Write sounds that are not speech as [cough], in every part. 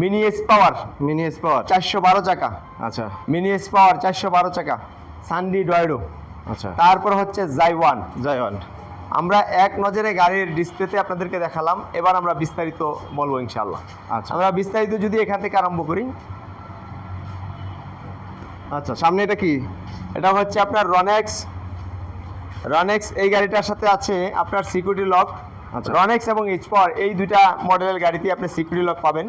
Mini S power mini S power চারশো বারো চাকা। আচ্ছা। মিনি এস পাওয়ার চারশো বারো চাকা। সানডি ডয়েডো আচ্ছা। তারপর হচ্ছে জাইওয়ান জয়ন আমরা এক নজরে গাড়ির ডিসপ্লেতে আপনাদেরকে দেখালাম। এবার আমরা বিস্তারিত বলব ইনশাল্লাহ আচ্ছা। আমরা বিস্তারিত যদি এখান থেকে আরম্ভ করি। আচ্ছা সামনে এটা কি? এটা হচ্ছে আপনার রনেক্স রনেক্স এই গাড়িটার সাথে আছে আপনার সিকিউরিটি লক। রনেক্স এবং এইচ পাওয়ার এই দুইটা মডেলের গাড়িতে আপনি সিকিউরিটি লক পাবেন।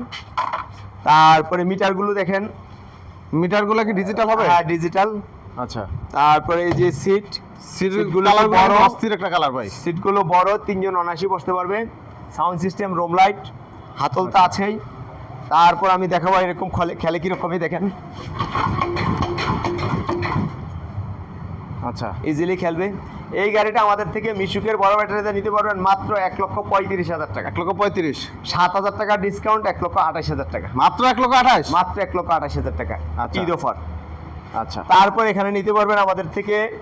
তারপরে মিটারগুলো দেখেন। মিটারগুলো কি ডিজিটাল হবে? হ্যাঁ ডিজিটাল আচ্ছা। তারপরে এই যে সিট সিটগুলো বড়। বড় অস্থির একটা কালার ভাই। সিটগুলো বড় তিনজন অনায়াসই বসতে পারবে। সাউন্ড সিস্টেম রোম লাইট হাতল তো আছেই। তারপর আমি দেখাবো এরকম খেলে খেলে কীরকমই দেখেন। আচ্ছা। ইজিলি খেলবে। এই গাড়িটা আমাদের থেকে মিশুকের বড় ব্যাটারিতে নিতে পারবেন মাত্র এক লক্ষ পঁয়ত্রিশ হাজার টাকা। এক লক্ষ পঁয়ত্রিশ। সাত হাজার টাকা ডিসকাউন্ট এক লক্ষ আঠাশ হাজার টাকা। মাত্র এক লক্ষ আঠাশ? মাত্র এক লক্ষ আঠাশ হাজার টাকা। আচ্ছা। ঈদ অফার। আচ্ছা। তারপর এখানে নিতে পারবেন আমাদের থেকে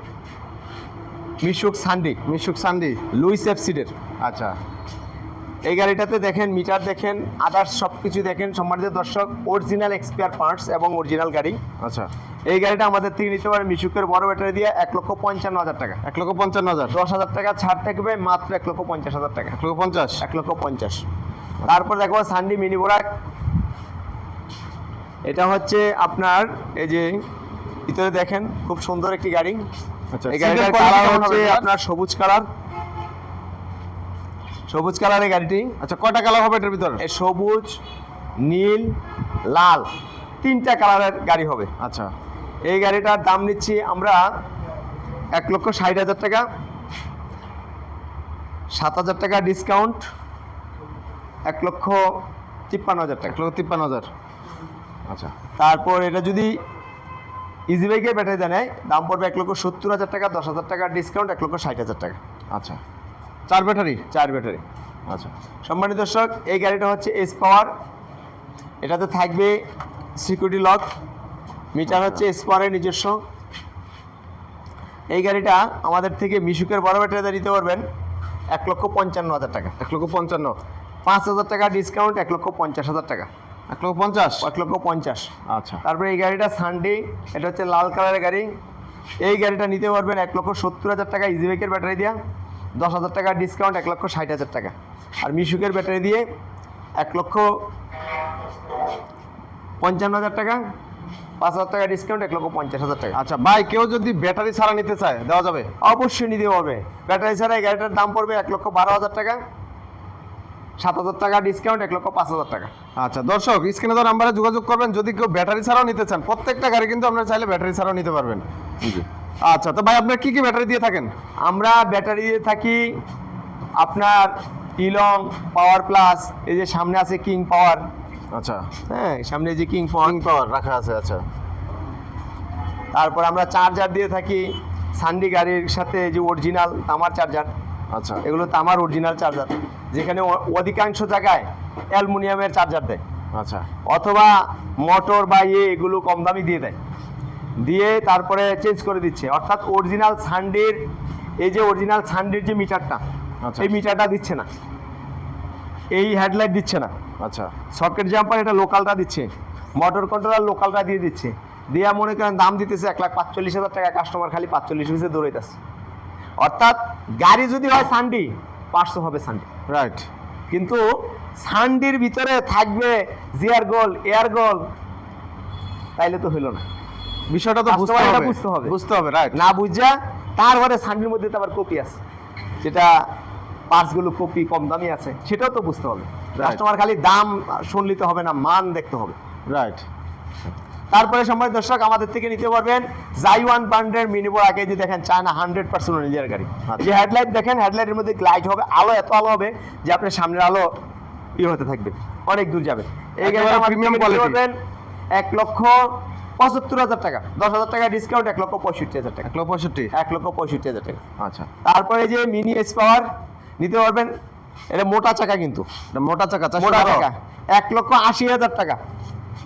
মিশুক সান্ডি। মিশুক সান্ডি। লুইস এফসিডের আচ্ছা। এই গাড়িটাতে দেখেন মিটার দেখেন আদার্স সব কিছু দেখেন সম্মানিত দর্শক অরিজিনাল এক্সপিয়ার পার্টস এবং অরিজিনাল গাড়ি। আচ্ছা। এই গাড়িটা আমাদের থেকে নিতে পারেন মিশুকের বড় ব্যাটারি দিয়ে এক লক্ষ পঞ্চান্ন হাজার টাকা। এক লক্ষ পঞ্চান্ন হাজার? দশ হাজার টাকা ছাড় থাকবে মাত্র এক লক্ষ পঞ্চাশ হাজার টাকা। এক লক্ষ পঞ্চাশ? এক লক্ষ পঞ্চাশ। তারপর দেখো সানডি মিনি বোরাক এটা হচ্ছে আপনার এই যে ভিতরে দেখেন খুব সুন্দর একটি গাড়ি। আচ্ছা এই গাড়িটার কালার হচ্ছে আপনার সবুজ কালার সবুজ কালারের গাড়িটি। আচ্ছা কয়টা কালার হবে এটার ভিতর? সবুজ নীল লাল তিনটা কালারের গাড়ি হবে। আচ্ছা। এই গাড়িটার দাম নিচ্ছি আমরা এক লক্ষ ষাট হাজার টাকা। সাত হাজার টাকা ডিসকাউন্ট এক লক্ষ তিপ্পান্ন হাজার টাকা। এক লক্ষ তিপ্পান্ন হাজার। আচ্ছা। তারপর এটা যদি ইজি বাইকের ব্যাটারি দেয় দাম পড়বে এক লক্ষ সত্তর হাজার টাকা দশ হাজার টাকা ডিসকাউন্ট এক লক্ষ ষাট হাজার টাকা। আচ্ছা। চার ব্যাটারি? চার ব্যাটারি। আচ্ছা। সম্মানিত দর্শক এই গাড়িটা হচ্ছে এস পাওয়ার এটাতে থাকবে সিকিউরিটি লক মিটার হচ্ছে এস পাওয়ারের নিজস্ব। এই গাড়িটা আমাদের থেকে মিশুকের বড় ব্যাটারিতে নিতে পারবেন এক লক্ষ পঞ্চান্ন হাজার টাকা। এক লক্ষ পঞ্চান্ন। পাঁচ হাজার টাকা ডিসকাউন্ট এক লক্ষ পঞ্চাশ হাজার টাকা। এক লক্ষ পঞ্চাশ? এক লক্ষ পঞ্চাশ। আচ্ছা। তারপরে এই গাড়িটা সানডে এটা হচ্ছে লাল কালারের গাড়ি। এই গাড়িটা নিতে পারবেন এক লক্ষ সত্তর হাজার টাকা ইজি বাইকের ব্যাটারি দিয়া। দশ হাজার টাকা ডিসকাউন্ট এক লক্ষ ষাট হাজার টাকা। আর মিশুকের ব্যাটারি দিয়ে এক লক্ষ পঞ্চান্ন হাজার টাকা পাঁচ হাজার টাকা ডিসকাউন্ট এক লক্ষ পঞ্চাশ হাজার টাকা। আচ্ছা ভাই কেউ যদি ব্যাটারি ছাড়া নিতে চায় দেওয়া যাবে? অবশ্যই নিতে হবে। ব্যাটারি ছাড়া এই গাড়িটার দাম পড়বে এক লক্ষ বারো হাজার টাকা সাত হাজার টাকা ডিসকাউন্ট এক লক্ষ পাঁচ হাজার টাকা। আচ্ছা দর্শক স্ক্রিনে তো নাম্বারে যোগাযোগ করবেন। যদি কেউ ব্যাটারি ছাড়াও নিতে চান প্রত্যেকটা গাড়ি কিন্তু আপনারা চাইলে ব্যাটারি ছাড়াও নিতে পারবেন। আচ্ছা তো ভাই আপনার কি কি ব্যাটারি দিয়ে থাকেন? আমরা ব্যাটারি দিয়ে থাকি আপনার ইলং পাওয়ার প্লাস এই যে সামনে আছে কিং পাওয়ার। আচ্ছা। হ্যাঁ সামনে যে কিং পাওয়ার। কিং পাওয়ার রাখা আছে আচ্ছা। তারপর আমরা চার্জার দিয়ে থাকি। সান্ডি গাড়ির সাথে যে অরিজিনাল তামার চার্জার। আচ্ছা। এগুলো তামার অরিজিনাল চার্জার। যেখানে অধিকাংশ জায়গায় অ্যালুমিনিয়ামের চার্জার দেয়। আচ্ছা। অথবা মোটর বা ইয়ে এগুলো কম দামি দিয়ে দেয়। দিয়ে তারপরে চেঞ্জ করে দিচ্ছে। অর্থাৎ অরিজিনাল সান্ডির এই যে অরিজিনাল সান্ডির যে মিটারটা আচ্ছা। এই মিটারটা দিচ্ছে না। এই হেডলাইট দিচ্ছে না। আচ্ছা। সকেট জাম্পার এটা লোকালটা দিচ্ছে। মোটর কন্ট্রোলার লোকালটা দিয়ে দিচ্ছে। দিয়া মনে করেন দাম দিতেছে এক লাখ পাঁচচল্লিশ হাজার টাকা কাস্টমার খালি পাঁচচল্লিশ পিসে দৌড়াইতেছে অর্থাৎ গাড়ি যদি হয় সান্ডি পাঁচশো হবে সান্ডি রাইট কিন্তু সান্ডির ভিতরে থাকবে জিয়ার গোল এয়ার গোল তাইলে তো হইল না। বিষয়টা তো বুঝতে হবে। বুঝতে হবে। বুঝতে হবে রাইট না বুঝা তারপরে সান্ডির মধ্যে তো আবার কপি আছে। যেটা পার্টসগুলো কপি কম দামি আছে সেটাও তো বুঝতে হবে। কাস্টমার খালি দাম শুনলিতে হবে না মান দেখতে হবে। রাইট তারপরে সময় দর্শক আমাদের থেকে নিতে পারবেন জাইওয়ান ব্র্যান্ডের মিনিবোর আগে যে দেখেন চায়না হান্ড্রেড পার্সেন্ট অরিজিনাল গাড়ি। আচ্ছা। যে হেডলাইট দেখেন হেডলাইটের মধ্যে লাইট হবে আলো এত আলো হবে যে আপনার সামনের আলো ইয়ে হতে থাকবে অনেক দূর যাবে। এই quality। পারবেন এক লক্ষ পঁচাত্তর হাজার টাকা। দশ হাজার টাকা ডিসকাউন্ট এক লক্ষ পঁয়ষট্টি হাজার টাকা। এক লক্ষ পঁয়ষট্টি? এক লক্ষ পঁয়ষট্টি হাজার টাকা। আচ্ছা। তারপরে যে মিনি এস পাওয়ার নিতে পারবেন? এটা মোটা চাকা কিন্তু। মোটা চাকা মোটা চাকা। এক লক্ষ আশি হাজার টাকা।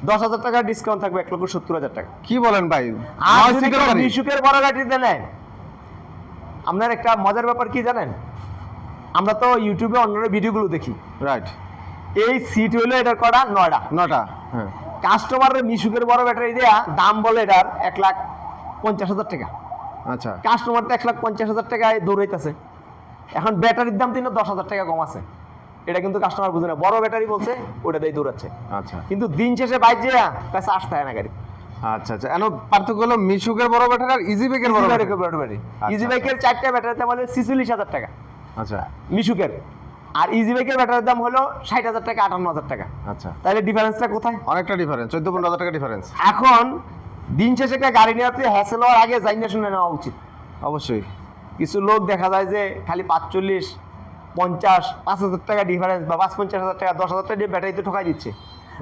দশ হাজার টাকা ডিসকাউন্ট থাকবে এক লক্ষ সত্তর হাজার টাকা। কি বলেন ভাই? মিশুকের বড় গাড়িতে নেন আপনার একটা মজার ব্যাপার কি জানেন? আমরা তো ইউটিউবে অন্যান্য ভিডিওগুলো দেখি। রাইট এই সিট হইল এটার কটা নয়টা। নটা হ্যাঁ। কাস্টমারের মিশুকের বড় ব্যাটারি দেয়া দাম বলে এটার এক লাখ পঞ্চাশ হাজার টাকা। আচ্ছা। কাস্টমার তো এক লাখ পঞ্চাশ হাজার টাকায় দৌড়াইতেছে। এখন ব্যাটারির দাম তিন দশ হাজার টাকা কম আছে। এটা কিন্তু কাস্টমার বুঝে না। বড় ব্যাটারি বলছে ওটা দিয়ে দৌড়াচ্ছে। আচ্ছা। কিন্তু দিন শেষে বাইক যে কাছে আসতে হয় না গাড়ি। আচ্ছা আচ্ছা। এন পার্থক্য হলো মিশুকের বড় ব্যাটারি আর ইজি বাইকের বড় ব্যাটারি। ইজি বাইকের চারটা ব্যাটারির দাম হলো ছিচল্লিশ হাজার টাকা। আচ্ছা। মিশুকের। আর ইজি বাইকের ব্যাটারির দাম হলো ষাট হাজার টাকা আটান্ন হাজার টাকা। আচ্ছা। তাহলে ডিফারেন্সটা কোথায়? অনেকটা ডিফারেন্স চোদ্দ পনেরো হাজার টাকা ডিফারেন্স এখন দিন শেষে একটা গাড়ি নেওয়াতে হ্যাসেল হওয়ার আগে জাইনা শুনে নেওয়া উচিত। অবশ্যই। কিছু লোক দেখা যায় যে খালি পাঁচচল্লিশ পঞ্চাশ পাঁচ হাজার টাকা ডিফারেন্স বা পাঁচ পঞ্চাশ হাজার টাকা দশ হাজার টাকা দিয়ে ব্যাটারিতে ঠকাই দিচ্ছে।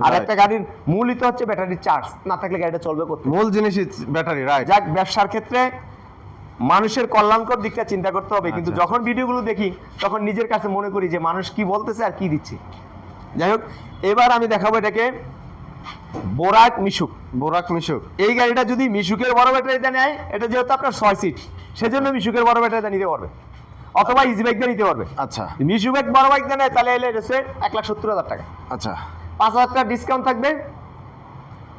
আর একটা গাড়ির মূলই তো হচ্ছে ব্যাটারির চার্জ না থাকলে গাড়িটা চলবে করতে মূল জিনিসই ব্যাটারি রাইট যাক ব্যবসার ক্ষেত্রে মানুষের কল্যাণকর দিকটা চিন্তা করতে হবে। কিন্তু আচ্ছা। যখন ভিডিওগুলো দেখি তখন নিজের কাছে মনে করি যে মানুষ কি বলতেছে আর কি দিচ্ছে। যাই হোক এবার আমি দেখাবো এটাকে বোরাক মিশুক। বোরাক মিশুক। এই গাড়িটা যদি মিশুকের বড় ব্যাটারিটা নেয় এটা যেহেতু আপনার ছয় সিট সেজন্য মিশুকের বড় ব্যাটারিটা নিতে পারবে। অথবা ইজি বাইকটা নিতে পারবে। আচ্ছা। মিশু বাইক বড় বাইক নেয় তাহলে এলে এসে এক লাখ সত্তর হাজার টাকা। আচ্ছা। পাঁচ হাজার টাকা ডিসকাউন্ট থাকবে।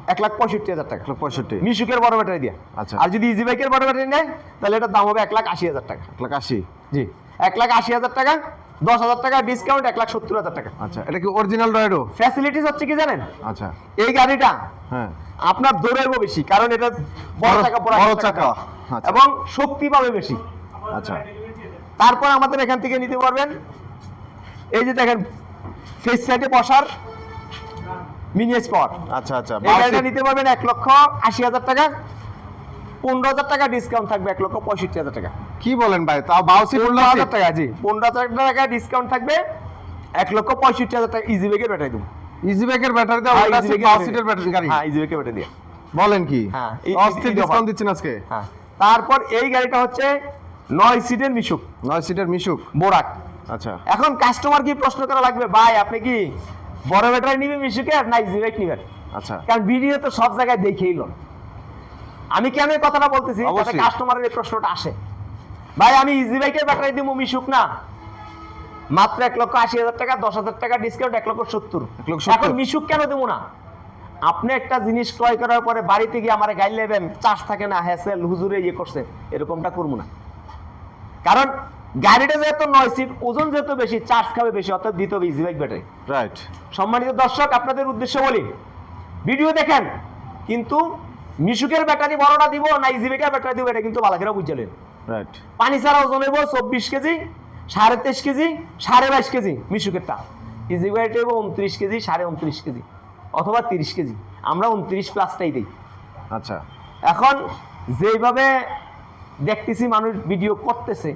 এক লাখ পঁয়ষট্টি হাজার টাকা। পঁয়ষট্টি। মিশুকের বড় ব্যাটারি দিয়ে। আচ্ছা। আর যদি ইজি বাইকের বড় ব্যাটারি নেয় তাহলে এটার দাম হবে এক লাখ আশি হাজার টাকা। এক লাখ আশি। জি। এক লাখ আশি হাজার টাকা দশ হাজার টাকা ডিসকাউন্ট এক লাখ সত্তর হাজার টাকা। আচ্ছা এটা কি অরিজিনাল রয়েডো ফ্যাসিলিটিস হচ্ছে কি জানেন? আচ্ছা। এই গাড়িটা হ্যাঁ। আপনার দৌড়াইবো বেশি কারণ এটা বড় বড়- চাকা বড় চাকা, আচ্ছা। এবং শক্তি পাবে বেশি। আচ্ছা। তারপর আমাদের এখান থেকে নিতে পারবেন এই যে দেখেন ফেস সাইডে বসার পাওয়ার আচ্ছা আচ্ছা এই গাড়িটা নিতে পারবেন এক লক্ষ আশি হাজার টাকা পনেরো হাজার টাকা ডিসকাউন্ট থাকবে এক লক্ষ পঁয়ষট্টি হাজার টাকা। কি বলেন ভাই তাও বাউসি পনেরো হাজার টাকা জি। পনেরো হাজার টাকা ডিসকাউন্ট থাকবে এক লক্ষ পঁয়ষট্টি হাজার টাকা ইজি বেগের ব্যাটারি দেবো। ইজি বাইকের ব্যাটারি দাও ব্যাটারি গাড়ি? হ্যাঁ ইজি বেগের ব্যাটারি দিয়ে বলেন কি? হ্যাঁ, অস্থির ডিসকাউন্ট দিচ্ছেন আজকে? হ্যাঁ তারপর এই গাড়িটা হচ্ছে নয় সিটের মিশুক নয় সিটের মিশুক বোরাক আচ্ছা। এখন কাস্টমার কি প্রশ্ন করা লাগবে? ভাই আপনি কি বড় ব্যাটারি নিবেন মিশুকের না ইজি বাইক নিবেন আচ্ছা। কারণ ভিডিও তো সব জায়গায় দেখেই লোন আমি কেন এই কথাটা বলতেছি। কাস্টমারের এই প্রশ্নটা আসে। ভাই আমি ইজি বাইকের ব্যাটারি দিব মিশুক না। মাত্র এক লক্ষ আশি হাজার টাকা দশ হাজার টাকা ডিসকাউন্ট এক লক্ষ সত্তর। এখন মিশুক কেন দেবো না? আপনি একটা জিনিস ক্রয় করার পরে বাড়িতে গিয়ে আমার গাইড নেবেন চার্জ থাকে না হ্যাসেল হুজুরে ইয়ে করছে এরকমটা করব না। কারণ গাড়িটা যেহেতু নয় সিট ওজন যেহেতু বেশি চার্জ খাবে বেশি অর্থাৎ দিতে হবে ইজি বাইক ব্যাটারি রাইট সম্মানিত দর্শক আপনাদের উদ্দেশ্যে বলি ভিডিও দেখেন কিন্তু মিশুকের ব্যাটারি বড়টা দিব না ইজিবেকের ব্যাটারি দিব এটা কিন্তু ভালো করে বুঝলেন রাইট পানি ছাড়া ওজন হইব চব্বিশ কেজি সাড়ে তেইশ কেজি সাড়ে বাইশ কেজি মিশুকেরটা। ইজি ব্যাটারি হইব উনত্রিশ কেজি সাড়ে উনত্রিশ কেজি অথবা তিরিশ কেজি। আমরা উনত্রিশ প্লাসটাই দিই। আচ্ছা। এখন যেভাবে দেখতেছি মানুষ ভিডিও করতেছে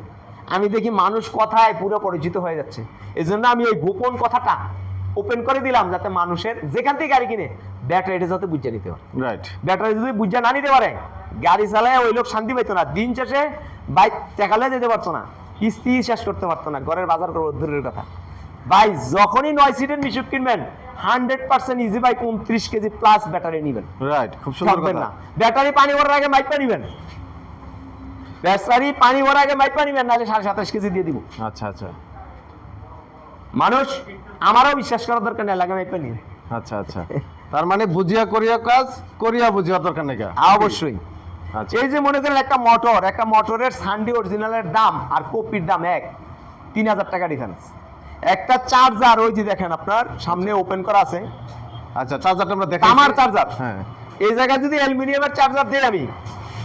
আমি দেখি মানুষ কথায় পুরো পরিচিত হয়ে যাচ্ছে। এই জন্য আমি এই গোপন কথাটা ওপেন করে দিলাম যাতে মানুষের যেখান থেকে গাড়ি কিনে ব্যাটারিটা যাতে বুঝে নিতে পারে। রাইট ব্যাটারি যদি বুঝে না নিতে পারে গাড়ি চালায় ওই লোক শান্তি পাইতো না। দিন শেষে বাইক টেকালে যেতে পারতো না। কিস্তি শেষ করতে পারতো না। ঘরের বাজার করব দূরের কথা। ভাই যখনই নয় সিটের মিশুক কিনবেন হান্ড্রেড পার্সেন্ট ইজি বাইক উনত্রিশ কেজি প্লাস ব্যাটারি নেবেন। রাইট খুব সুন্দর না। ব্যাটারি পানি ভরার আগে মাইপা নিবেন। ব্যাটারি পানি ভরার আগে মাইপা নিবেন নাহলে সাড়ে সাতাশ কেজি দিয়ে দিব। আচ্ছা আচ্ছা। মানুষ আমারও বিশ্বাস করার দরকার নেই লাগে মাইপা নিয়ে। আচ্ছা আচ্ছা। তার মানে বুঝিয়া করিয়া কাজ করিয়া বুঝিয়া দরকার নাকি অবশ্যই। আচ্ছা। এই যে মনে করেন একটা মোটর একটা মোটরের সানডি অরিজিনালের দাম আর কপির দাম এক তিন হাজার টাকা ডিফারেন্স একটা চার্জার ওই যে দেখেন আপনার সামনে ওপেন করা আছে। আচ্ছা চার্জারটা আমরা দেখাই। তামার চার্জার হ্যাঁ। এই জায়গায় যদি অ্যালুমিনিয়ামের চার্জার দিই আমি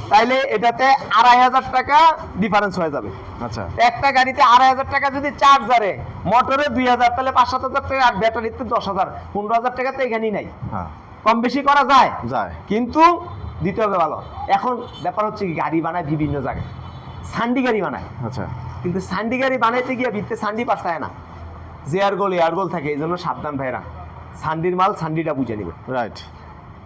তাইলে এটাতে আড়াই হাজার টাকা ডিফারেন্স হয়ে যাবে। আচ্ছা। একটা গাড়িতে আড়াই হাজার টাকা যদি চার্জারে মোটরে দুই হাজার তাহলে পাঁচ সাত হাজার টাকা আর ব্যাটারিতে দশ হাজার পনেরো হাজার টাকা তো এখানেই নাই। হ্যাঁ। কম বেশি করা যায়। যায়। কিন্তু দিতে হবে ভালো। এখন ব্যাপার হচ্ছে গাড়ি বানায় বিভিন্ন জায়গায়। সান্ডি গাড়ি বানায়। আচ্ছা। কিন্তু সান্ডি গাড়ি বানাইতে গিয়ে ভিতরে সান্ডি পাস্তায় না। যে আর গোল এয়ার গোল থাকে এই জন্য সাবধান ভাইরা সান্ডির মাল সান্ডিটা বুঝে নিবে। রাইট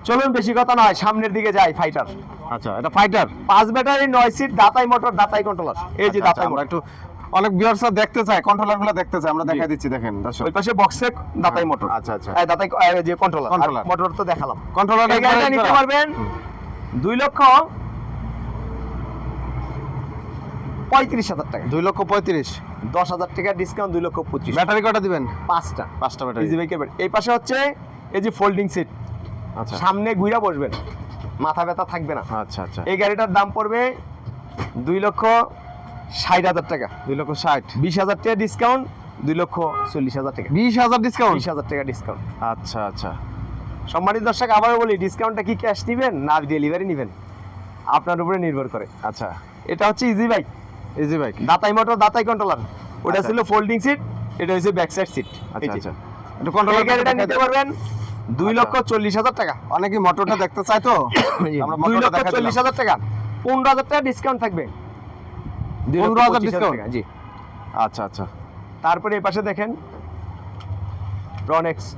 চলুন বেশি কথা নয় সামনের দিকে যাই ফাইটার আচ্ছা এটা ফাইটার পাঁচ ব্যাটারি নয় সিট দাতাই মোটর দাতাই কন্ট্রোলার এই যে দাতাই আচ্ছা, মোটর একটু অনেক ভিউয়ার্সরা দেখতে চায় কন্ট্রোলারগুলো দেখতে চায় আমরা দেখাই দিচ্ছি দেখেন দর্শক। ওই পাশে বক্সে দাতাই মোটর আচ্ছা, আচ্ছা। এই দাতাই যে কন্ট্রোলার Controller। মোটর তো দেখালাম। কন্ট্রোলার নিতে পারবেন? দুই লক্ষ পঁয়ত্রিশ হাজার টাকা। দুই লক্ষ পঁয়ত্রিশ। দশ হাজার টাকা ডিসকাউন্ট দুই লক্ষ পঁচিশ। ব্যাটারি কটা দিবেন? পাঁচটা। পাঁচটা ব্যাটারি। এই পাশে হচ্ছে এই যে ফোল্ডিং সিট আচ্ছা সামনে গুইরা বসবেন। মাথা ব্যথা থাকবে না। আচ্ছা আচ্ছা। এই গাড়িটার দাম পড়বে দুই লক্ষ ষাট হাজার টাকা। দুই লক্ষ ষাট। বিশ হাজার টাকা ডিসকাউন্ট দুই লক্ষ চল্লিশ হাজার টাকা। বিশ হাজার ডিসকাউন্ট বিশ হাজার টাকা ডিসকাউন্ট আচ্ছা আচ্ছা। সম্মানিত দর্শক আবারও বলি ডিসকাউন্টটা কি ক্যাশ নেবেন না ডেলিভারি নেবেন? আপনার উপরে নির্ভর করে। আচ্ছা। এটা হচ্ছে ইজি বাইক ইজি বাইক দাতাই মোটর দাতাই কন্ট্রোলার ওটা আচ্ছা। ছিল ফোল্ডিং সিট এটা হচ্ছে ব্যাক সাইড সিট আচ্ছা। আচ্ছা একটু এই কন্ট্রোল গাড়িটা নিতে পারবেন দুই আচ্ছা। লক্ষ চল্লিশ হাজার টাকা। অনেকে মোটরটা দেখতে চায় তো? [coughs] দুই লক্ষ চল্লিশ হাজার টাকা। পনেরো হাজার টাকা ডিসকাউন্ট থাকবে। দুই লক্ষ 15,000 পঁচিশ হাজার? টাকা, জি। আচ্ছা আচ্ছা। তারপরে এই পাশে দেখেন। রনেক্স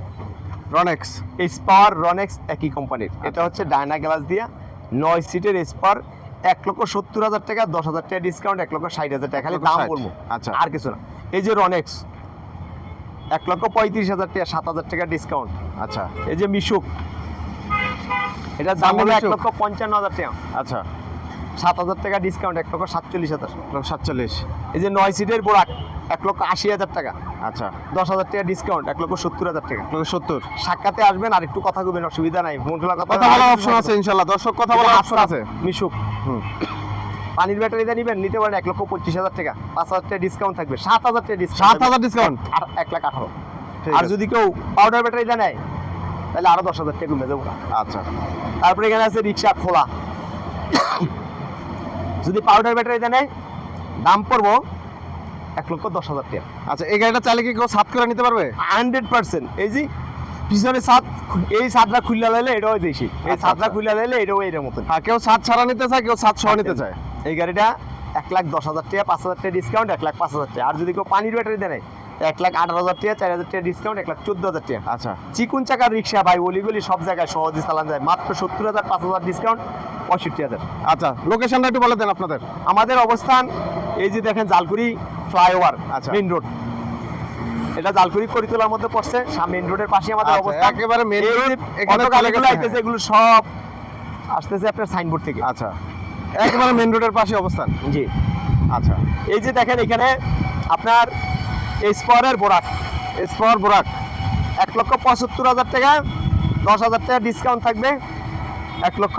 রনেক্স স্পার রনেক্স একই কোম্পানির এটা হচ্ছে ডায়না গ্লাস দিয়া। নয় সিটের স্পার এক লক্ষ সত্তর হাজার টাকা দশ হাজার টাকা ডিসকাউন্ট এক লক্ষ ষাট হাজার টাকা। খালি দাম বলব। আচ্ছা। আর কিছু না। এই যে রনেক্স এক লক্ষ পঁয়ত্রিশ হাজার টাকা সাত হাজার টাকা ডিসকাউন্ট আচ্ছা। এই যে মিশুক এটা দাম হলো এক লক্ষ পঞ্চান্ন হাজার টাকা। আচ্ছা। সাত হাজার টাকা ডিসকাউন্ট এক লক্ষ সাতচল্লিশ হাজার। লক্ষ সাতচল্লিশ। এই যে নয় সিটের বোরাক এক লক্ষ আশি হাজার টাকা। আচ্ছা। দশ হাজার টাকা ডিসকাউন্ট এক লক্ষ সত্তর হাজার টাকা। এক লক্ষ সত্তর। সাক্ষাতে আসবেন আর একটু কথা কবেন অসুবিধা নাই। খোলা কথা কথা বলার অপশন আছে ইনশাল্লাহ দর্শক কথা বলার অপশন আছে। মিশুক। হুম। পানির ব্যাটারি ব্যাটারিটা নিবেন নিতে পারেন এক লক্ষ পঁচিশ হাজার টাকা। পাঁচ হাজার টাকা ডিসকাউন্ট থাকবে সাত হাজার টাকা ডিসকাউন্ট সাত হাজার ডিসকাউন্ট আর এক লাখ আঠারো। আর যদি কেউ পাউডার ব্যাটারি ব্যাটারিটা নেয় তাহলে আরও দশ হাজার টাকা কমে যাব। আচ্ছা। তারপরে এখানে আছে রিক্সা খোলা। যদি পাউডার ব্যাটারি ব্যাটারিটা নেয় দাম পড়ব এক লক্ষ দশ হাজার টাকা। আচ্ছা এই গাড়িটা চাইলে কি কেউ সাত করে নিতে পারবে? হান্ড্রেড পার্সেন্ট এই যে পিছনে ছাদ এই ছাদটা খুললা লাইলে এটাও দেশি এই আচ্ছা, ছাদটা আচ্ছা। খুললা লাইলে এটাও এটার মতন হ্যাঁ কেউ সাত ছাড়া নিতে চায় কেউ সাত সহ নিতে চায়। এই গাড়িটা এক লাখ দশ হাজার টাকা পাঁচ হাজার টাকা ডিসকাউন্ট এক লাখ পাঁচ হাজার টাকা। আর যদি কেউ পানির ব্যাটারি দেয় এক লাখ আঠারো হাজার টাকা চার হাজার টাকা ডিসকাউন্ট এক লাখ চোদ্দ হাজার টাকা। আচ্ছা। চিকুন চাকার রিক্সা ভাই অলিগলি সব জায়গায় সহজে চালানো যায়। মাত্র সত্তর হাজার পাঁচ হাজার ডিসকাউন্ট পঁয়ষট্টি হাজার। আচ্ছা লোকেশনটা একটু বলে দেন আপনাদের। আমাদের অবস্থান এই যে দেখেন জালকুড়ি ফ্লাইওভার আচ্ছা। মেইন রোড এটা জালকুড়ি করিতলার মধ্যে পড়ছে মেইন রোডের পাশে আমাদের আচ্ছা, অবস্থান। একেবারে road, যে এখানে গাড়িগুলো আইতেছে এগুলো সব আসতেছে আপনার সাইনবোর্ড থেকে। আচ্ছা একেবারে মেন রোডের পাশে অবস্থান? জি। আচ্ছা। এই যে দেখেন এখানে আপনার স্পরের বোরাক। স্পর বোরাক। এক লক্ষ পঁচাত্তর হাজার টাকা দশ হাজার টাকা ডিসকাউন্ট থাকবে। এক লক্ষ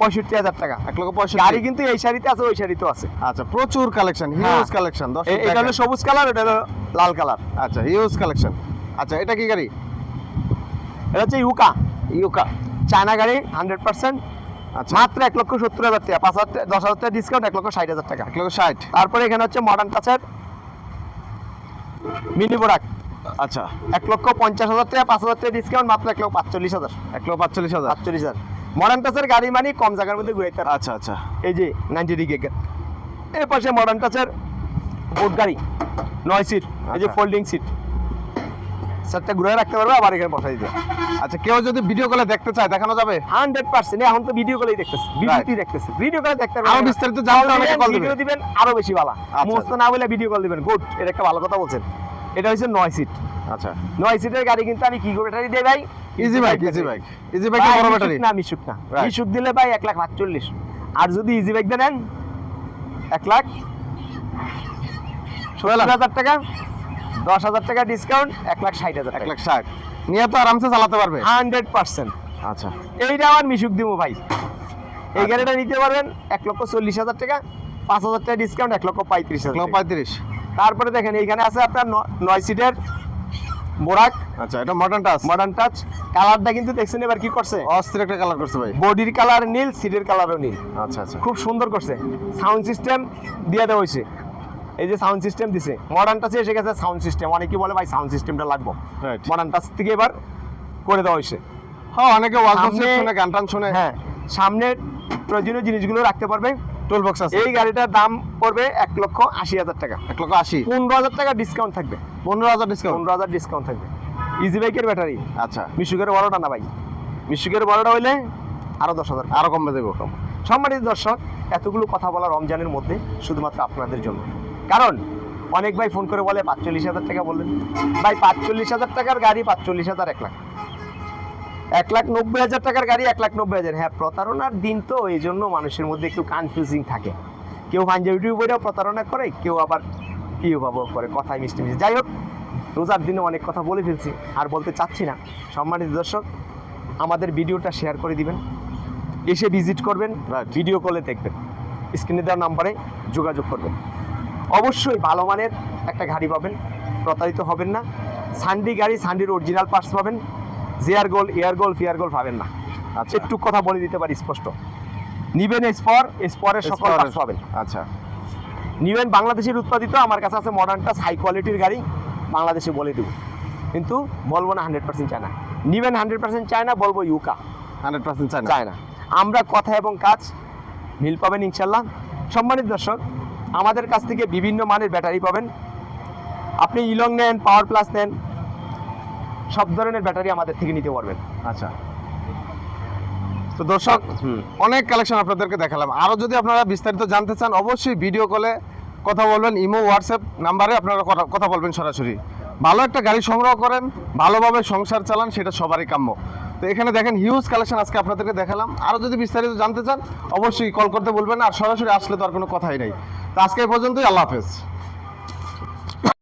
পঁয়ষট্টি হাজার টাকা। এক লক্ষ গাড়ি কিন্তু এই শাড়িতে আছে ওই শাড়িতেও আছে। আচ্ছা প্রচুর কালেকশন। হিউজ কালেকশন এটা হলো সবুজ কালার এটা হলো লাল কালার আচ্ছা হিউজ কালেকশন আচ্ছা এটা কি গাড়ি? এটা হচ্ছে ইউকা। ইউকা। চায়না গাড়ি হান্ড্রেড পার্সেন্ট আচ্ছা। মাত্র এক লক্ষ সত্তর হাজার টাকা পাঁচ হাজার দশ হাজার টাকা ডিসকাউন্ট এক লক্ষ ষাট হাজার টাকা। এক লক্ষ ষাট। তারপরে এখানে হচ্ছে মডার্ন টাচের মিনি বোরাক আচ্ছা। এক লক্ষ পঞ্চাশ হাজার টাকা পাঁচ হাজার টাকা ডিসকাউন্ট মাত্র এক লক্ষ পাঁচচল্লিশ হাজার। এক লক্ষ পাঁচচল্লিশ হাজার। পাঁচচল্লিশ হাজার। মডার্ন টাচের গাড়ি মানে কম জায়গার মধ্যে ঘুরাইতে আচ্ছা আচ্ছা। এই যে নাইনটি ডিগ্রি এর পাশে মডার্ন টাচের বোট গাড়ি নয় সিট এই যে। ফোল্ডিং সিট সেটটা ঘুরে রাখতে পারবে আবার এখানে বসাই দিতে আচ্ছা কেউ যদি ভিডিও কলে দেখতে চায় দেখানো যাবে? হান্ড্রেড পার্সেন্ট এখন তো ভিডিও কলেই দেখতেছে ভিডিওতেই দেখতেছে। ভিডিও কলে দেখতে পারবে। আরও বিস্তারিত জানতে অনেকে কল দিবে ভিডিও দিবেন। আরও বেশি ভালো। আচ্ছা। মুস্ত না বলে ভিডিও কল দিবেন। গুড এটা একটা ভালো কথা বলছেন। এটা হচ্ছে নয় সিট। আচ্ছা। নয় সিটের গাড়ি কিন্তু আমি কি করে ব্যাটারি দেই ভাই? Easy bike easy bike easy বাইকের ভাই, বড় ব্যাটারি না মিশুক না. মিশুক দিলে ভাই এক লাখ সাতচল্লিশ। আর যদি ইজি বাইক দেন এক লাখ। সত্তর হাজার টাকা দশ হাজার টাকা ডিসকাউন্ট এক লাখ ষাট হাজার এক লাখ ষাট। নিয়ে তো আরামসে চালাতে পারবে। Hundred percent. আচ্ছা। এইটা আমার মিশুক দিব ভাই। এই। গাড়িটা নিতে পারবেন এক লক্ষ চল্লিশ হাজার টাকা পাঁচ হাজার টাকা ডিসকাউন্ট এক লক্ষ পঁয়ত্রিশ হাজার লক্ষ। পঁয়ত্রিশ। তারপরে দেখেন এইখানে আছে আপনার নয় সিটের বোরাক আচ্ছা এটা মডার্ন টাচ মডার্ন টাচ কালারটা কিন্তু দেখছেন এবার কি করছে? অস্থির একটা কালার করছে ভাই। বডির কালার নীল সিটের কালারও নীল। আচ্ছা আচ্ছা। খুব সুন্দর করছে। সাউন্ড সিস্টেম দিয়ে দেওয়া হয়েছে। এই যে সাউন্ড সিস্টেম দিছে। মডার্ন টাচে এসে গেছে সাউন্ড সিস্টেম অনেকেই বলে ভাই সাউন্ড সিস্টেমটা লাগবে. মডার্ন টাচ থেকে এবার করে দেওয়া হয়েছে। হ্যাঁ অনেকে ওয়াজ শুনে গান টান শুনে। হ্যাঁ সামনে প্রয়োজনীয় জিনিসগুলো রাখতে পারবে। টুল বক্স আছে। এই গাড়িটার দাম পড়বে এক লক্ষ আশি হাজার টাকা। এক লক্ষ আশি? পনেরো হাজার টাকা ডিসকাউন্ট থাকবে। পনেরো হাজার ডিসকাউন্ট পনেরো হাজার ডিসকাউন্ট থাকবে। ইজি বাইকের ব্যাটারি আচ্ছা। মিশুকের বড়টা না ভাই? মিশুকের বড়টা হইলে আরও দশ হাজার। আরও কমবে দেবো। সম্মানিত দর্শক এতগুলো কথা বলা রমজানের মধ্যে শুধুমাত্র আপনাদের জন্য। কারণ অনেক ভাই ফোন করে বলে পাঁচচল্লিশ হাজার টাকা বললেন। ভাই পাঁচচল্লিশ হাজার টাকার গাড়ি পাঁচচল্লিশ হাজার এক লাখ। এক লাখ নব্বই হাজার টাকার গাড়ি, এক লাখ নব্বই হাজার। হ্যাঁ প্রতারণার দিন তো এই জন্য মানুষের মধ্যে একটু কনফিউজিং থাকে। কেউ পাঞ্জাবি পরেও প্রতারণা করে, কেউ আবার কি উপভোগ করে, কথায় মিষ্টি মিষ্টি। যাই হোক, রোজার দিনে অনেক কথা বলে ফেলছি, আর বলতে চাচ্ছি না। সম্মানিত দর্শক, আমাদের ভিডিওটা শেয়ার করে দিবেন। এসে ভিজিট করবেন. ভিডিও কলে দেখবেন। স্ক্রিনে দেওয়া নাম্বারে যোগাযোগ করবেন। অবশ্যই ভালো মানের একটা গাড়ি পাবেন, প্রতারিত হবেন না। সান্ডি গাড়ি সান্ডির অরিজিনাল পার্টস পাবেন। জেয়ার গোল এয়ার গোল ফিয়ার গোল পাবেন না। আচ্ছা। একটু কথা বলে দিতে পারি স্পষ্ট। নিবেন স্পর স্পরের সকল। পার্টস পাবেন। আচ্ছা। নিবেন বাংলাদেশের উৎপাদিত আমার কাছে আছে মডার্ন টাচ হাই কোয়ালিটির গাড়ি বাংলাদেশে বলে দেবো। কিন্তু বলব না হান্ড্রেড পার্সেন্ট চায়না নিবেন হান্ড্রেড পার্সেন্ট চায়না বলব ইউকা হান্ড্রেড পার্সেন্ট চাই না চায় না আমরা কথা এবং কাজ মিল পাবেন ইনশাল্লাহ। সম্মানিত দর্শক আমাদের কাছ থেকে বিভিন্ন মানের ব্যাটারি পাবেন। আপনি ইলং নেন পাওয়ার প্লাস নেন সব ধরনের ব্যাটারি আমাদের থেকে নিতে পারবেন। আচ্ছা। তো দর্শক অনেক কালেকশন আপনাদেরকে দেখালাম। আরও যদি আপনারা বিস্তারিত জানতে চান অবশ্যই ভিডিও কলে কথা বলবেন ইমো হোয়াটসঅ্যাপ নাম্বারে আপনারা কথা- বলবেন সরাসরি। ভালো একটা গাড়ি সংগ্রহ করেন ভালোভাবে সংসার চালান সেটা সবারই কাম্য। তো এখানে দেখেন হিউজ কালেকশন আজকে আপনাদেরকে দেখালাম। আরও যদি বিস্তারিত জানতে চান অবশ্যই কল করতে বলবেন আর সরাসরি আসলে তো আর কোনো কথাই নেই। তো আজকে এই পর্যন্তই আল্লাহ হাফেজ।